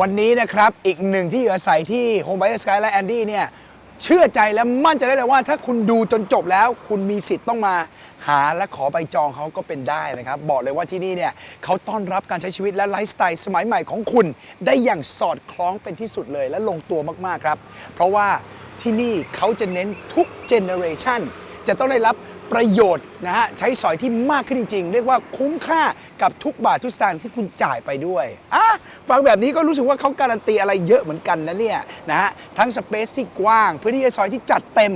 วันนี้นะครับ อีกหนึ่งที่อยู่อาศัยที่ Home by Sky และ Andy เนี่ยเชื่อใจและมั่นใจได้เลยว่า ถ้าคุณดูจนจบแล้ว คุณมีสิทธิ์ต้องมาหาและขอใบจองเขาก็เป็นได้นะครับ บอกเลยว่าที่นี่เนี่ยเขาต้อนรับการใช้ชีวิตและไลฟ์สไตล์สมัยใหม่ของคุณ ได้อย่างสอดคล้องเป็นที่สุดเลยและลงตัวมากๆครับ เพราะว่าที่นี่เขาจะเน้นทุกเจเนอเรชันจะต้องได้รับ ประโยชน์นะฮะใช้สอยที่มากขึ้นจริง ๆ เรียกว่าคุ้มค่ากับทุกบาททุกสตางค์ที่คุณจ่ายไปด้วยอะฟังแบบนี้ก็รู้สึกว่าเขาการันตีอะไรเยอะเหมือนกันนะเนี่ยนะฮะทั้งสเปซที่กว้างพื้นที่ใช้สอยที่จัดเต็ม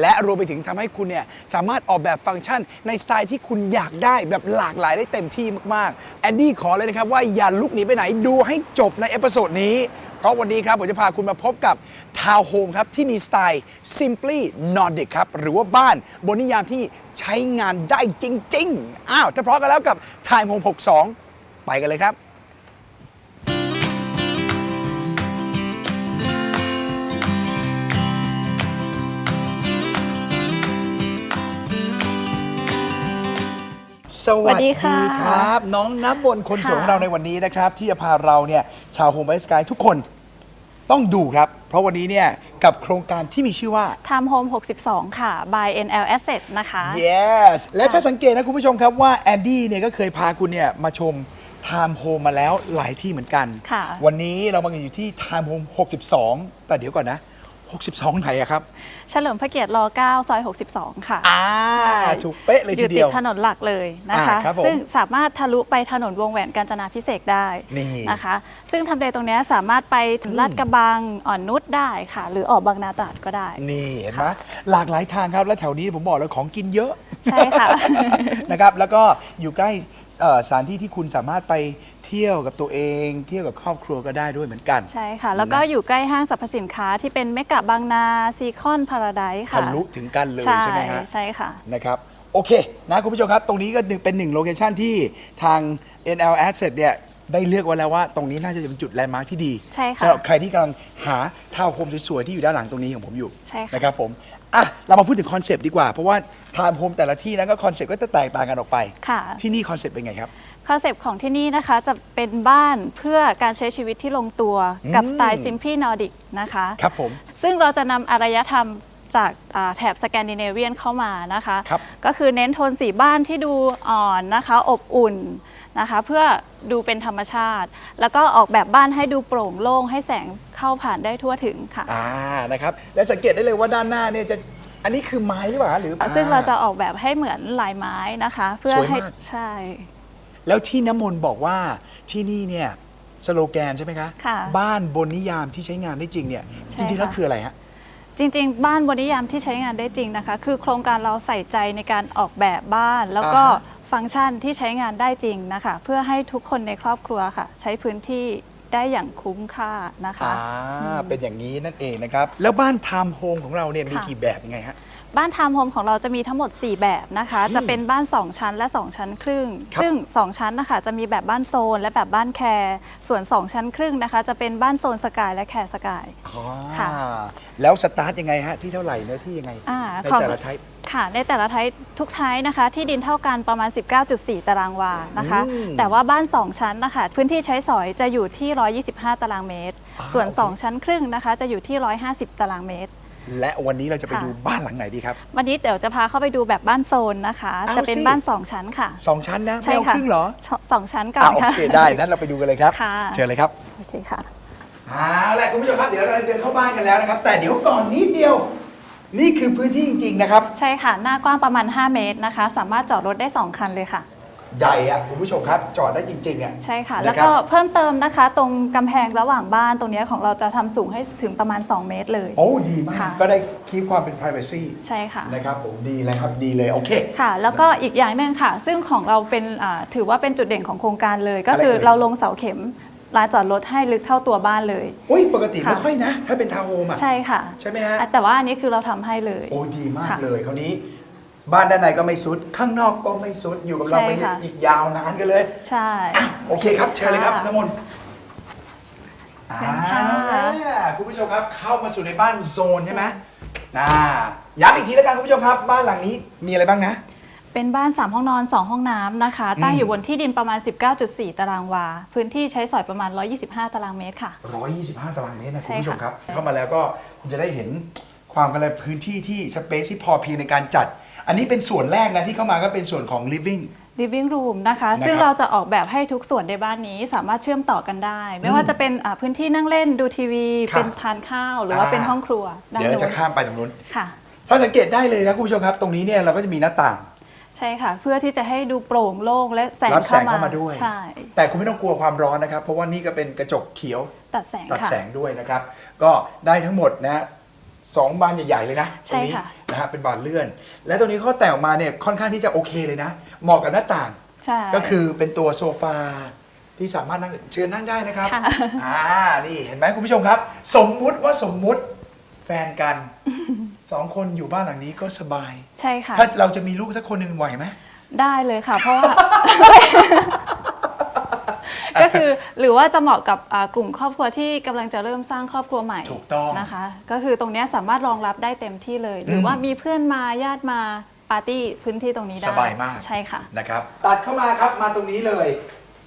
และรวมไปถึงทำให้คุณเนี่ยสามารถออกแบบฟังก์ชันในสไตล์ที่คุณอยากได้แบบหลากหลายได้เต็มที่มากๆแอนดี้ขอเลยนะครับว่าอย่าลุกหนีไปไหนดูให้จบในเอพิโซดนี้ เพราะวันนี้ครับผมจะพาคุณมาพบกับทาวน์โฮมครับที่มีสไตล์ Simply Nordic ครับ หรือว่าบ้านบนนิยามที่ใช้งานได้จริง ๆ อ้าวถ้าพร้อมกันแล้วกับ Time Home 62 ไปกันเลยครับ วัสดีสวัสดีค่ะครับ น้องน้ำบนคนสวยของค่ะเราในวันนี้นะครับ ที่จะพาเราเนี่ยชาวโฮมไบสกายทุกคนต้องดูครับ เพราะวันนี้เนี่ยกับโครงการที่มีชื่อว่า Time Home 62 ค่ะ by NL Asset นะคะ yes และถ้าสังเกตนะคุณผู้ชมครับว่าแอนดี้เนี่ยก็เคยพาคุณเนี่ยมาชม Time Home มาแล้วหลายที่เหมือนกันค่ะวันนี้เรามาอยู่ที่ Time Home 62 แต่เดี๋ยวก่อนนะ 62 ไหนอะครับเฉลิมพระเกียรติร9ซอย 62 ค่ะ อ่าใช่ ถูกเป๊ะเลยอทียู่เดีติยดวถนนหลักเลยนะคะ อ่าครับผม ซึ่งสามารถทะลุไปถนนวงแหวนกาญจนาพิเศษกได้นี่ นะคะ ซึ่งทำเลตรงเนี้ยสามารถไปถึงลาดกระบังอ่อนนุชได้ค่ะ หรือออกบางนาตราดก็ได้ นี่เห็นไหมหลากหลายทางครับ และแถวนี้ผมบอกแล้วของกินเยอะ ใช่ค่ะ นะครับแล้วก็อยู่ใกล้เอ่อสถานที่ที่คุณสามารถไป เที่ยวกับตัวเอง เที่ยวกับครอบครัวก็ได้ด้วยเหมือนกันใช่ค่ะ แล้วก็อยู่ใกล้ห้างสรรพสินค้าที่เป็นเมกะบางนาซีคอนพาราไดซ์ทะค่ะลุถึงกันเลยใช่ใช่ไหมฮะใช่ค่ะนะครับโอเคนะคุณผู้ชมครับ ตรงนี้ก็เป็นหนึ่งโลเคชันที่ทาง NL Asset เนี่ยได้เลือกไว้แล้วว่าตรงนี้น่าจะเป็นจุดแลนด์มาร์คที่ดีใช่ค่ะสำหรับใครที่กำลังหาทาวน์โฮมสวยๆที่อยู่ด้านหลังตรงนี้ของผมอยู่ใช่ค่ะนะครับผมอะเรามาพูดถึงคอนเซปต์ดีกว่า เพราะว่าทาวน์โฮมแต่ละที่นั้นก็คอนเซปต์ก็จะแตกต่างกันออกไปค่ะที่นี่คอนเซปต์เป็นไงครับ คอนเซปต์ของที่นี่นะคะจะเป็นบ้านเพื่อการใช้ชีวิตที่ลงตัวกับอืมสไตล์ Simply Nordic นะคะครับผมซึ่งเราจะนำอารยธรรมจากอ่าแถบสแกนดิเนเวียนเข้ามานะคะครับก็คือเน้นโทนสีบ้านที่ดูอ่อนนะคะอบอุ่นนะคะเพื่อดูเป็นธรรมชาติ แล้วก็ออกแบบบ้านให้ดูโปร่งโล่งให้แสงเข้าผ่านได้ทั่วถึงค่ะอ่านะครับและสังเกตได้เลยว่าด้านหน้าเนี่ยจะอันนี้คือไม้หรือเปล่าหรือซึ่งเราจะออกแบบให้เหมือนลายไม้นะคะ เพื่อสวยให้มากใช่ แล้วที่น้ำมนต์บอกว่าที่นี่เนี่ยสโลแกนใช่ไหมคะ ค่ะบ้านบนนิยามที่ใช้งานได้จริงเนี่ยใช่จริงๆแล้วค่ะ คืออะไรฮะ จริงๆ บ้านบนนิยามที่ใช้งานได้จริงนะคะ คือโครงการเราใส่ใจในการออกแบบบ้าน แล้วก็อ่าฮะ ฟังก์ชันที่ใช้งานได้จริงนะคะ เพื่อให้ทุกคนในครอบครัวค่ะ ใช้พื้นที่ได้อย่างคุ้มค่านะคะ อ่าเป็นอย่างนี้นั่นเองนะครับ แล้วบ้านไทม์โฮมของเราเนี่ยมีค่ะ กี่แบบยังไงฮะ บ้านไทม์โฮมของเราจะมีทั้งหมด 4 แบบนะคะ จะเป็นบ้าน 2 ชั้นและ 2 ชั้นครึ่ง ครับซึ่ง 2 ชั้นนะคะจะมีแบบบ้านโซนและแบบบ้านแคร์ ส่วน 2 ชั้นครึ่งนะคะ จะเป็นบ้านโซนสกายและแคร์สกายอ๋อค่ะแล้วสตาร์ทยังไงฮะ ที่เท่าไหร่เนื้อที่ยังไง อ่าในของแต่ละไทป์ ค่ะ ในแต่ละไทป์ทุกไทป์นะคะ ที่ดินเท่ากันประมาณ 19.4 ตารางวานะคะ อืมแต่ว่าบ้าน 2 ชั้นนะคะ พื้นที่ใช้สอยจะอยู่ที่ 125 ตารางเมตร อ่าส่วน โอเค 2 ชั้นครึ่งนะคะ จะอยู่ที่ 150 ตารางเมตร และวันนี้เราจะไปค่ะ ดูบ้านหลังไหนดีครับ วันนี้เดี๋ยวจะพาเข้าไปดูแบบบ้านโซนนะคะ เอาจะเป็นสิ บ้าน2ชั้นค่ะ สองชั้นนะใช่ไม่เอาค่ะครึ่งเหรอชสองชั้นก่ออ่านโอค่ะ เคได้นั้นเราไปดูกันเลยครับค่ะ เชิญเลยครับ โอเคค่ะ เอาละคุณผู้ชมครับเดี๋ยวเราเดินเข้าบ้านกันแล้วนะครับ แต่เดี๋ยวก่อนนิดเดียว นี่คือพื้นที่จริง ๆ นะครับ ใช่ค่ะ หน้ากว้างประมาณ 5 เมตรนะคะ สามารถจอดรถได้ 2 คันเลยค่ะ ใหญ่อะคุณผู้ชมครับ จอดได้จริงๆอะใช่ค่ะนะครับแล้วก็เพิ่มเติมนะคะ ตรงกำแพงระหว่างบ้านตรงเนี้ยของเราจะทำสูงให้ถึงประมาณ 2 เมตรเลย โอ้ดีมาก ค่ะ ก็ได้คีบความเป็น privacy ใช่ค่ะ นะครับผมดีเลยครับดีเลยโอเค ค่ะ แล้วก็อีกอย่างหนึ่งค่ะ ซึ่งของเราเป็นอ่าถือว่าเป็นจุดเด่นของโครงการเลย ก็คืออะไรเอ่ย เราลงเสาเข็มลานจอดรถให้ลึกเท่าตัวบ้านเลย อุ้ยปกติค่ะ ไม่ค่อยนะ ถ้าเป็นทาวน์โฮมอะใช่ค่ะ ใช่ไหมฮะอะแต่ว่าอันนี้คือเราทำให้เลย โอ้ดีมากค่ะ เลยคราวนี้ บ้านด้านในก็ไม่สุด ข้างนอกก็ไม่สุด อยู่กับเราใช่ไปค่ะ อีกยาวนานกันเลย ใช่อะโอเคครับเชิญเลยครับค่ะน้ำมนต์เชิญค่ะ อ่าคุณผู้ชมครับเข้ามาสู่ในบ้านโซนใช่ไหมนะย้ำอีกทีแล้วกันคุณผู้ชมครับ บ้านหลังนี้มีอะไรบ้างนะ เป็นบ้าน 3 ห้องนอน 2 ห้องน้ำนะคะ ตั้งอยู่บนที่ดินประมาณ 19.4 ตารางวา พื้นที่ใช้สอยประมาณ 125 ตารางเมตรค่ะ 125 ตารางเมตรนะใช่คุณผู้ชมค่ะครับ ใช่ เข้ามาแล้วก็คุณจะได้เห็นความกันเลยพื้นที่ที่สเปซที่พอเพียงในการจัด อันนี้เป็นส่วนแรกนะที่เข้ามาก็เป็นส่วนของ living living room นะคะ นะครับซึ่งเราจะออกแบบให้ทุกส่วนในบ้านนี้สามารถเชื่อมต่อกันได้ ไม่ว่าจะเป็นอ่าพื้นที่นั่งเล่นดูทีวี ครับเป็นทานข้าวหรือว่าอ่า เป็นห้องครัวด้านเดี๋ยวเราจะโน้นข้ามไปตรงนู้น ค่ะ ถ้าสังเกตได้เลยนะคุณผู้ชมครับ ตรงนี้เนี่ยเราก็จะมีหน้าต่าง ใช่ค่ะ เพื่อที่จะให้ดูโปร่งโล่งและแสงรับแสเข้างมาเข้ามาด้วย ใช่ แต่คุณไม่ต้องกลัวความร้อนนะครับ เพราะว่านี่ก็เป็นกระจกเขียวตัดแสงตัดค่ะ แสงด้วยนะครับ ก็ได้ทั้งหมดนะ สองบานใหญ่ ๆ เลยนะตรงนี้ใช่ค่ะ นะฮะเป็นบานเลื่อน และตรงนี้เขาแต่งออกมาเนี่ยค่อนข้างที่จะโอเคเลยนะ เหมาะกับหน้าต่าง ใช่ ก็คือเป็นตัวโซฟาที่สามารถนั่งเชิญนั่งได้นะครับค่ะ อ่านี่เห็นไหมคุณผู้ชมครับ สมมุติว่าสมมุติแฟนกันสองคนอยู่บ้านหลังนี้ก็สบาย ใช่ค่ะ ถ้าเราจะมีลูกสักคนหนึ่งไหวไหม ได้เลยค่ะ เพราะว่าก็คือห รือว่าจะเหมาะกับอ่ากลุ่มครอบครัวที่กำลังจะเริ่มสร้างครอบครัวใหม่ถูกต้อง นะคะ ก็คือตรงเนี้ยสามารถรองรับได้เต็มที่เลย หรือมว่ามีเพื่อนมาญาติมาปาร์ตี้พื้นที่ตรงนี้ได้สบายมาก ใช่ค่ะ นะครับตัดเข้ามาครับมาตรงนี้เลย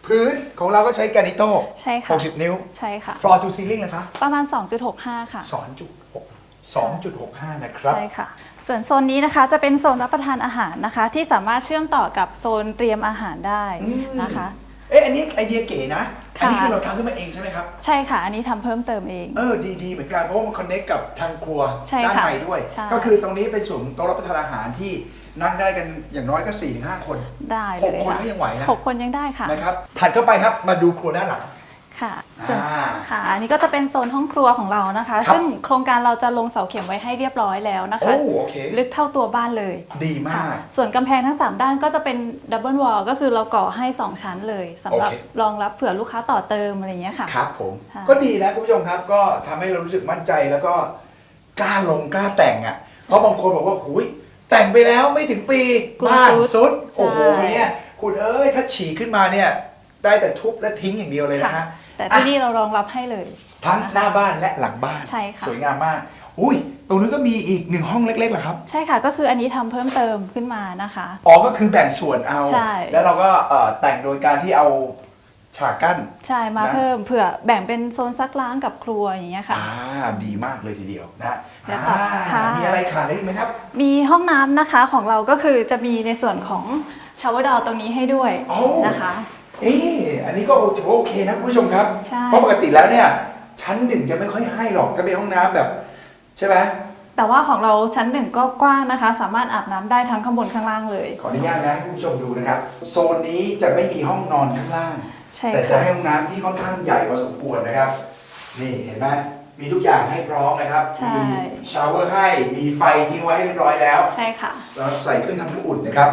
พื้นของเราก็ใช้แกรนิโต้ใช่ค่ะ 60 นิ้ว ใช่ค่ะ floor to ceiling นะคะ ประมาณ 2.65 ค่ะ 2.6 2.65 นะครับ ใช่ค่ะ ส่วนโซนนี้นะคะจะเป็นโซนรับประทานอาหารนะคะ ที่สามารถเชื่อมต่อกับโซนเตรียมอาหารได้อืมนะคะ เอ๊ะอันนี้ไอเดียเก๋นะ อันนี้ค่ะคือเราทำขึ้นมาเองใช่ไหมครับ ใช่ค่ะ อันนี้ทำเพิ่มเติมเอง เออดีดีเหมือนกันเพราะว่ามันคอนเน็กกับทางครัวใช่ด้านค่ะในด้วย ใช่ ก็คือตรงนี้เป็นส่วนโต๊ะรับประทานอาหารที่นั่งได้กันอย่างน้อยก็4-5คน ได้เลยหกคนค่ะก็ยังไหวนะ หกคนยังได้ค่ะ นะครับถัดเข้าไปครับมาดูครัวด้านหลัง ค่ะส่วนอ่า ค่ะ อันนี้ก็จะเป็นโซนห้องครัวของเรานะคะ ครับ ซึ่งโครงการเราจะลงเสาเข็มไว้ให้เรียบร้อยแล้วนะคะ โอ้โอเค ลึกเท่าตัวบ้านเลยดีมาค่ะก ส่วนกำแพงทั้ง 3 ด้านก็จะเป็นดับเบิลวอลก็คือเราก่อให้ 2 ชั้นเลยสำหรับโอเค รองรับเผื่อลูกค้าต่อเติมอะไรอย่างเงี้ยค่ะ ครับผม ค่ะ ก็ดีนะคุณผู้ชมครับ ก็ทำให้เรารู้สึกมั่นใจแล้วก็กล้าลงกล้าแต่งอะ เพราะบางคนบอกว่าหุยแต่งไปแล้วไม่ถึงปีกลัวบ้านซุดสุดโอ้โหใช่คนเนี้ยคุณเอ้ยถ้าฉี่ขึ้นมาเนี่ย ได้แต่ทุบและทิ้งอย่างเดียวเลยนะค่ะ ฮะ แต่ที่นี่เรารองรับให้เลยทั้งหน้าบ้านและหลังบ้านใช่ค่ะสวยงามมาก อุ้ยตรงนี้ก็มีอีกหนึ่งห้องเล็กๆเหรอครับ ใช่ค่ะก็คืออันนี้ทำเพิ่มเติมขึ้นมานะคะอ๋อก็คือแบ่งส่วนเอาใช่แล้วเราก็เอ่อแต่งโดยการที่เอาฉากกั้นใช่มานะเพิ่มเผื่อแบ่งเป็นโซนซักล้างกับครัวอย่างเงี้ยค่ะอ่าดีมากเลยทีเดียวนะแล้วก็อ่าค่ะมีอะไรขาดได้อีกไหมครับ มีห้องน้ำนะคะของเราก็คือจะมีในส่วนของชาวเวอร์ดอตรงนี้ให้ด้วยโอ้นะคะเอ๊ะอั นนี้ก็ถือว่าโอเคนะคุณผู้ชมครับ ใช่ เพราะปกติแล้วเนี่ยชั้นหนึ่งจะไม่ค่อยให้หรอกถ้าเป็นห้องน้ำแบบ ใช่ไหมแต่ว่าของเราชั้นหนึ่งก็กว้างนะคะ สามารถอาบน้ำได้ทั้งข้างบนข้างล่างเลย ขออนุญาตนะให้คุณผู้ชมดูนะครับ โซนนี้จะไม่มีห้องนอนข้างล่าง ใช่แต่จะค่ะให้ห้องน้ำที่ค่อนข้างใหญ่พอสมควรนะครับ นี่เห็นไหมมีทุกอย่างให้พร้อมนะครับ ใช่ มีชาวเวอร์ให้ มีไฟทิ้งไว้ให้เรียบร้อยแล้ว ใช่ค่ะ แล้วใส่เครื่องทำน้ำอุ่นนะครับ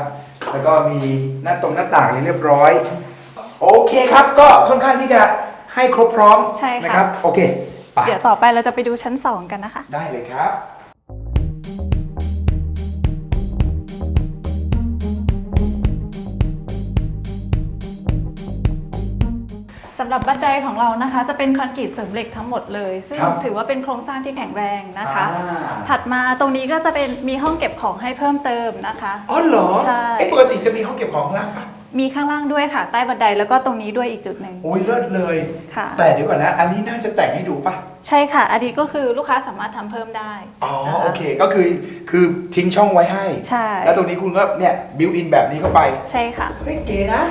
แล้วก็มีหน้าตรงหน้าต่างเรียบร้อย โอเคครับก็ค่อนข้างที่จะให้ครบพร้อมใช่ค่ะ นะครับ โอเคไปเดี๋ยวต่อไปเราจะไปดูชั้น 2 กันนะคะ ได้เลยครับ สำหรับบันไดของเรานะคะ จะเป็นคอนกรีตเสริมเหล็กทั้งหมดเลย ซึ่งครับ ถือว่าเป็นโครงสร้างที่แข็งแรงนะคะ อ่าถัดมาตรงนี้ก็จะเป็นมีห้องเก็บของให้เพิ่มเติมนะคะ อ๋อเหรอใช่ เอ้ปกติจะมีห้องเก็บของข้างล่างปะ มีข้างล่างด้วยค่ะ ใต้บันไดแล้วก็ตรงนี้ด้วยอีกจุดหนึ่ง โอ้ยเลิศเลย ค่ะ แต่เดี๋ยวก่อนนะ อันนี้น่าจะแต่งให้ดูปะใช่ค่ะ อันนี้ก็คือลูกค้าสามารถทำเพิ่มได้ อ๋อนะคะโอเค ก็คือ คือทิ้งช่องไว้ให้ ใช่ แล้วตรงนี้คุณก็เนี่ย บิวอินแบบนี้เข้าไป ใช่ค่ะ เฮ้ยเก๋นะ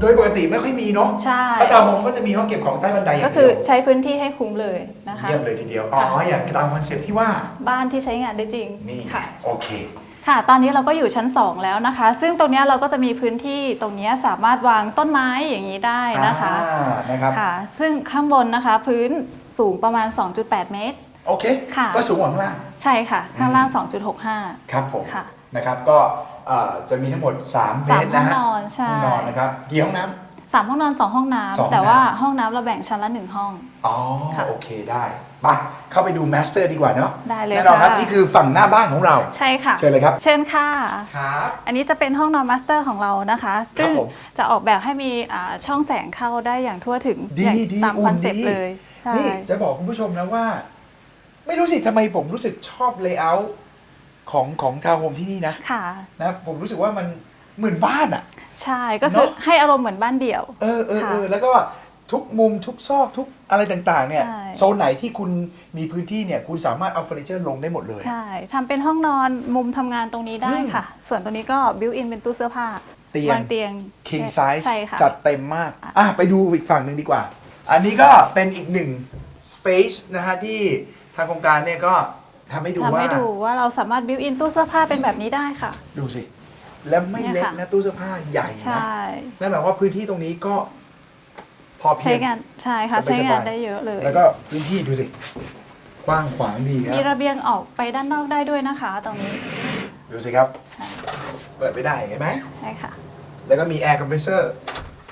โดยปกติไม่ค่อยมีเนาะใช่พระตามงก็จะมีห้องเก็บของใต้บันไดอย่าก็งคืเดีอยวใช้พื้นที่ให้คุ้มเลยนะคะ เยี่ยมเลยทีเดียว อ๋ออย่างตามคอนเซ็ปต์ที่ว่า บ้านที่ใช้งานได้จริงนี่ค่ะ โอเค ค่ะ ตอนนี้เราก็อยู่ชั้น 2 แล้วนะคะ ซึ่งตรงเนี้ยเราก็จะมีพื้นที่ตรงเนี้ยสามารถวางต้นไม้อย่างนี้ได้นะคะอ่านะครับ ค่ะ ซึ่งข้างบนนะคะพื้นสูงประมาณ 2.8 เมตร โอเค ค่ะ ก็สูงกว่าข้างล่าง ใช่ค่ะ ข้างล่างอื2.65 ครับผม ค่ะนะครับ ก็เอ่อจะมีทั้งหมด 3 เมสามตรนะฮะห้องนอนใช่ ห้องนอนนะครับ กี่ห้องน้ สามห้องนอน2ห้องสองห้องน้ำน้ำ แต่ว่าห้องน้ำเราแบ่งชั้นละ1ห้องำอ๋อ ค่ะ โอเคได้มาเข้าไปดูมาสเตอร์ดีกว่าเนาะได้เลยแน่นอนครับค่ะนี่คือฝั่งหน้าบ้านของเรา ใช่ค่ะ เชิญเลยครับ เชิญค่ะ ครับ อันนี้จะเป็นห้องนอนมาสเตอร์ของเรานะคะ ซึ่งผมจะออกแบบให้มีอ่าช่องแสงเข้าได้อย่างทั่วถึงดีอย่างดีตามอุ่คอนนเซ็ปดีต์เลยใช่นี่จะบอกคุณผู้ชมนะว่า ไม่รู้สิทำไมผมรู้สึกชอบเลเยอร์ของของทาวน์โฮมที่นี่นะค่ะ นะ ผมรู้สึกว่ามันเหมือนบ้านอะ ใช่ก็คือเนอะ ให้อารมณ์เหมือนบ้านเดี่ยว เออเออค่ะเออแล้วก็ทุกมุมทุกซอกทุกอะไรต่างๆ เนี่ยใช่ โซนไหนที่คุณมีพื้นที่เนี่ยคุณสามารถเอาเฟอร์นิเจอร์ลงได้หมดเลย ใช่ทำเป็นห้องนอนมุมทำงานตรงนี้ได้ค่ะ ส่วนตรงนี้ก็บิวอินเป็นตู้เสื้อผ้าเตียง วางเตียง king size ใช่ค่ะ จัดเต็มมาก อะ ไปดูอีกฝั่งหนึ่งดีกว่า อันนี้ก็เป็นอีกหนึ่ง space นะฮะที่ทางโครงการเนี่ยก็ทำให้ดูทำว่า ให้ดูว่าเราสามารถบิวอินตู้เสื้อผ้าเป็นแบบนี้ได้ค่ะ ดูสิ แล้วไม่เนี่ยเล็กค่ะนะตู้เสื้อผ้าใหญ่ใช่นะนั่นหมายความว่าพื้นที่ตรงนี้ก็พอเพีใช้ยงงานใช่ค่ะสบายๆใช้งานได้เยอะเลย แล้วก็พื้นที่ดูสิกว้างขวางดีคมีรับระเบียงออกไปด้านนอกได้ด้วยนะคะ ตรงนี้ ดูสิครับ เปิดไม่ได้เห็นไหมใช่ค่ะ แล้วก็มีแอร์คอมเพรสเซอร์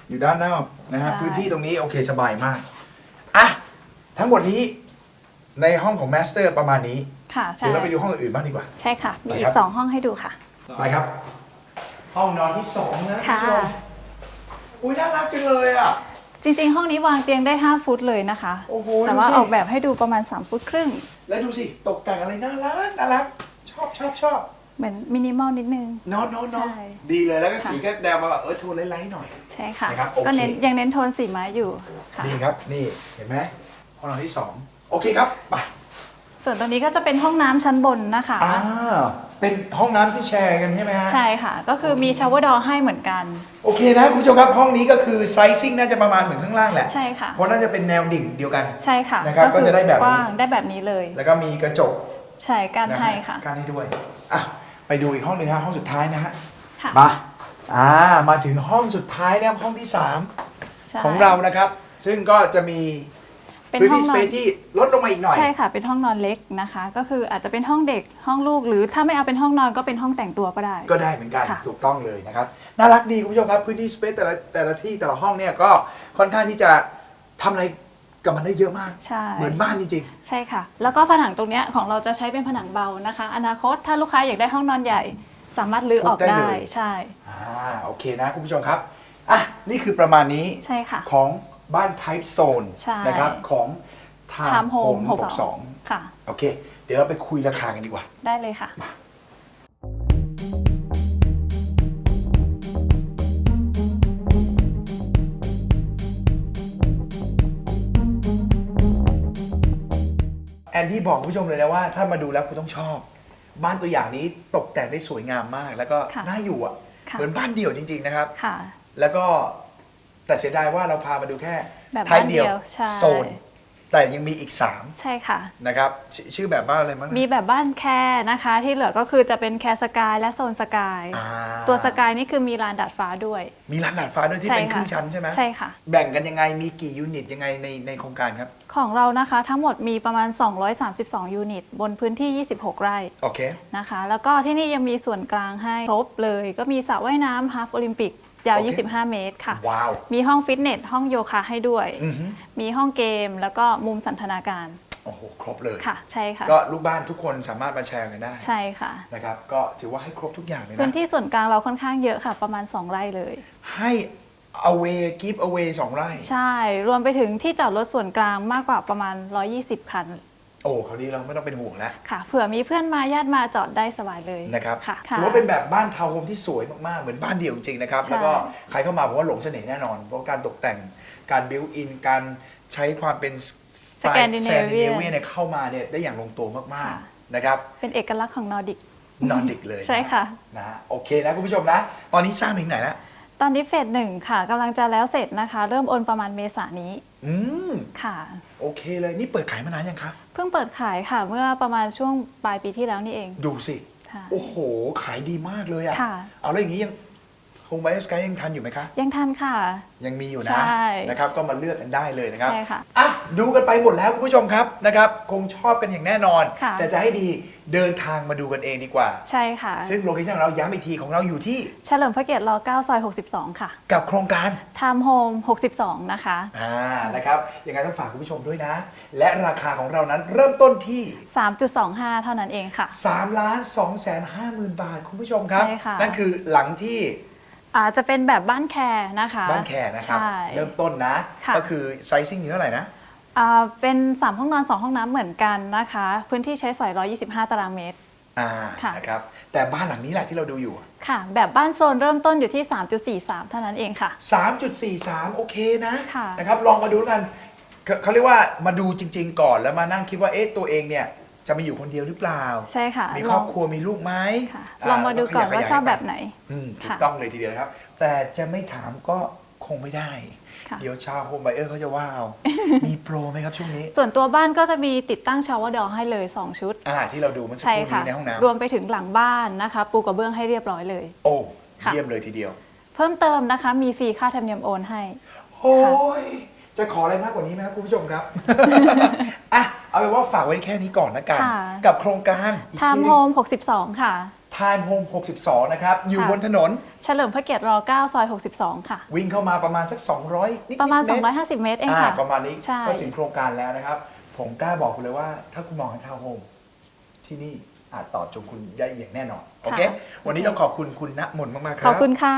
อยู่ด้านนอกนะฮะใช่พื้นที่ตรงนี้โอเคสบายมากอะทั้งหมดนี้ในห้องของแมสเตอร์ประมาณนี้ค่ะใช่เดี๋ยวเราไปดูห้องอื่นๆบ้างดีกว่า ใช่ค่ะ มีไปอีครักบสองห้องให้ดูค่ะ ไปครับ ห้องนอนที่สองนะค่ะณผู้ชมอุ้ยน่ารักจังเลยอะ จริงๆ ห้องนี้วางเตียงได้ 5 ฟุตเลยนะคะ โอ้โหแต่ว่าดูสิ ออกแบบให้ดูประมาณ 3 ฟุตครึ่ง แล้วดูสิตกแต่งอะไรน่ารักน่ารักชอบชอบชอบเหมือนมินิมอลนิดนึง เนอนนอนนอนใช่ ดีเลยแล้วก็ค่ะสีก็แดงมาแบบเออโทนไลท์ๆหน่อย ใช่ค่ะ นะครับโอเค ก็เน้นยังเน้นโทนสีไม้อยู่ค่ะดีครับนี่เห็นไหมห้องนอนที่สองโอเคครับไปส่วนตรงนี้ก็จะเป็นห้องน้ำชั้นบนนะคะ อ่า เป็นห้องน้ำที่แชร์กันใช่ไหมฮะ ใช่ค่ะ ก็คือมีชาวเวอร์ดอให้เหมือนกัน โอเคนะคุณผู้ชมครับห้องนี้ก็คือไซซิ่งน่าจะประมาณเหมือนข้างล่างแหละ ใช่ค่ะ เพราะน่าจะเป็นแนวดิ่งเดียวกัน ใช่ค่ะนะครับก็จะได้แบบนี้ กว้างได้แบบนี้เลย แล้วก็มีกระจกใช่การนะฮะให้ค่ะ กั้นให้ด้วยอะไปดูอีกห้องหนึ่งฮะห้องสุดท้ายนะฮะค่ะมาอ่ามาถึงห้องสุดท้ายนะครับห้องที่ใช่3ของเรานะครับ ซึ่งก็จะมี เป็นพื้นห้อที่งสนอเปนซที่ลดลงมาอีกหน่อย ใช่ค่ะ เป็นห้องนอนเล็กนะคะ ก็คืออาจจะเป็นห้องเด็กห้องลูก หรือถ้าไม่เอาเป็นห้องนอนก็เป็นห้องแต่งตัวก็ได้ ก็ได้เหมือนกันค่ะ ถูกต้องเลยนะครับ น่ารักดีคุณผู้ชมครับ พื้นที่สเปซแต่ละแต่ละที่แต่ละห้องเนี่ยก็ค่อนข้างที่จะทำอะไรกับมันได้เยอะมาก ใช่ เหมือนบ้านจริง ใช่ค่ะ แล้วก็ผนังตรงเนี้ยของเราจะใช้เป็นผนังเบานะคะ อนาคตถ้าลูกค้าอยากได้ห้องนอนใหญ่ สามารถรื้อออกทุบได้ได้เลย ใช่ ๆอ่าโอเคนะคุณผู้ชมครับอะนี่คือประมาณนี้ใช่ค่ะ ของ บ้าน Type Zone ใช่นะครับของทาม Time โฮม Home 62 ค่ะ โอเค เดี๋ยวเราไปคุยราคากันดีกว่า ได้เลยค่ะ แอนดี้บอกคุณผู้ชมเลยนะว่าถ้ามาดูแล้วคุณต้องชอบ บ้านตัวอย่างนี้ตกแต่งได้สวยงามมาก แล้วก็ค่ะน่าอยู่อะ ค่ะ เหมือนบ้านเดี่ยวจริง ๆ นะครับ ค่ะ แล้วก็ แต่เสียดายว่าเราพามาดูแค่แบบท้ายบ้านเดี่เดียวยวใช่ โซน แต่ยังมีอีก ใช่ค่ะ 3 นะครับชชื่อแบบบ้านอะไรบ้างนะมีแบบบ้านแคร์นะคะ ที่เหลือก็คือจะเป็นแคร์สกายและโซนสกาย อ่าตัวสกายนี่คือมีลานดาดฟ้าด้วย มีร้านดาดฟ้าด้วยที่ใช่เป็นคค่ะรึ่งชั้นใช่ไหมใช่ค่ะ แบ่งกันยังไงมีกี่ยูนิตยังไงในในโครงการครับ ของเรานะคะทั้งหมดมีประมาณ 232 ยูนิต บนพื้นที่ 26 ไร่โอเค นะคะ แล้วก็ที่นี่ยังมีส่วนกลางให้ครบเลย ก็มีสระว่ายน้ำฮาฟโอลิมปิก ยาว โอเค 25 เมตรค่ะ ว้าว มีห้องฟิตเนส ห้องโยคะให้ด้วย อือฮึมีห้องเกมแล้วก็มุมสันทนาการโอ้โห ครบเลย ค่ะ ใช่ค่ะ ก็ลูกบ้านทุกคนสามารถมาแชร์กันได้ใช่ค่ะ นะครับ ก็ถือว่าให้ครบทุกอย่างเลยพื้นนะ ที่ส่วนกลางเราค่อนข้างเยอะค่ะ ประมาณ 2 ไร่เลย ให้ away give away สองไร่ ใช่ รวมไปถึงที่จอดรถส่วนกลางมากกว่าประมาณ 120 คัน โอ้คราวนี้เราไม่ต้องเป็นห่วงแล้วค่ะ เผื่อมีเพื่อนมาญาติมาจอดได้สบายเลยนะครับค่ะ ถือว่าเป็นแบบบ้านทาวน์โฮมที่สวยมากๆ เหมือนบ้านเดี่ยวจริงๆนะครับ ใช่ แล้วก็ใครเข้ามาผมว่าหลงเสน่ห์แน่นอน เพราะการตกแต่ง การบิวอิน การใช้ความเป็นสไตล์แซนดิเนเวียเนี่ยเข้ามาเนี่ยได้อย่างลงตัวมากค่ะๆนะครับ เป็นเอกลักษณ์ของนอร์ดิก นอนดิกเลยใช่ค่ะ นะฮะโอเคนะคุณผู้ชมนะ ตอนนี้สร้างถึงไหนแล้วตอนนี้เฟสหนึ่งค่ะกำลังจะแล้วเสร็จนะคะ เริ่มโอนประมาณเมษายนนี้อืม ค่ะ โอเคเลยนี่เปิดขายมานานยังคะ เพิ่งเปิดขายค่ะ เมื่อประมาณช่วงปลายปีที่แล้วนี่เอง ดูสิ ค่ะ โอ้โห ขายดีมากเลยอะค่ะ เอาแล้วอย่างนี้ยัง โฮมไบสกายยังทันอยู่ไหมคะ ยังทันค่ะ ยังมีอยู่นะใช่นะครับก็มาเลือกกันได้เลยนะครับใช่ค่ะอะดูกันไปหมดแล้วคุณผู้ชมครับนะครับคงชอบกันอย่างแน่นอน ค่ะ แต่จะให้ดีเดินทางมาดูกันเองดีกว่า ใช่ค่ะ ซึ่งโลเคชั่นของเราย้ำอีกทีของเราอยู่ที่เฉลิมพระเกียรติร9ซอย 62 ค่ะกับโครงการ Time Home 62 นะคะ อ่า นะครับ ยังไงต้องฝากคุณผู้ชมด้วยนะ และราคาของเรานั้นเริ่มต้นที่ 3.25 เท่านั้นเองค่ะ3ล้าน2แสน5หมื่นบาท คุณผู้ชมครับ ใช่ค่ะ นั่นคือหลังที่ อาจจะเป็นแบบบ้านแคร์นะคะ บ้านแคร์นะครับ ใช่ เริ่มต้นนะ ค่ะ ก็คือไซซิ่งอยู่เท่าไหร่นะ อ่าเป็น 3 ห้องนอน 2 ห้องน้ำเหมือนกันนะคะ พื้นที่ใช้สอย 125 ตารางเมตร อ่า ค่ะ นะครับ แต่บ้านหลังนี้แหละที่เราดูอยู่ ค่ะ แบบบ้านโซนเริ่มต้นอยู่ที่ 3.43 เท่านั้นเองค่ะ 3.43 โอเคนะค่ะ นะครับ ลองมาดูแล้วกันเขาเขาเรียกว่ามาดูจริง ๆ ก่อนแล้วมานั่งคิดว่า เอ๊ะ ตัวเองเนี่ย จะมาอยู่คนเดียวหรือเปล่า ใช่ค่ะมีคลรอองบครัวมีลูกไหมค่ะาลองมาดูก่อนแล้ว่าขยยชอบกัแบบไหนอืมถูกค่ะต้องเลยทีเดียวนะครับ แต่จะไม่ถามก็คงไม่ได้ค่ะเดี๋ยวชาวโฮมไบเออร์เขาจะว้าว มีโปรไหมครับช่วงนี้ ส่วนตัวบ้านก็จะมีติดตั้งชาวเวอร์ดอให้เลย 2 ชุดอ่าที่เราดูเมื่อสักคใช่รู่ค่ะนี้ในห้องน้รวมไปถึงหลังบ้านนะคะ ปูกระเบื้องให้เรียบร้อยเลยำโอ้ค่ะเยี่ยมเลยทีเดียว เพิ่มเติมนะคะ มีฟรีค่าธรรมเนียมโอนให้ โอ้ย จะขออะไรมากกว่านี้ไหมครับคุณผู้ชมครับ อะเอาเป็นว่าฝากไว้แค่นี้ก่อนละกัน ค่ะ กับโครงการอีกไททีม์หโฮนึงม62 ค่ะ Time Home 62 นะครับ อยู่ค่ะ บนถนนเฉลิมพระเกียรติร9ซอย 62 ค่ะ วิ่งเข้ามาประมาณสัก 200 นิดๆประมาณ เต250 เมตรเองอ่าค่ะ ประมาณนี้ใช่ ก็ถึงโครงการแล้วนะครับ ผมกล้าบอกคุณเลยว่า ถ้าคุณมองหาทาวน์โฮมที่นี่อาจตอบโจทย์คุณได้อย่างแน่นอน โอเคค่ะวันนี้ต้องขอบคุณคุณณมนต์มากๆคขรัอบบคุณค่ะ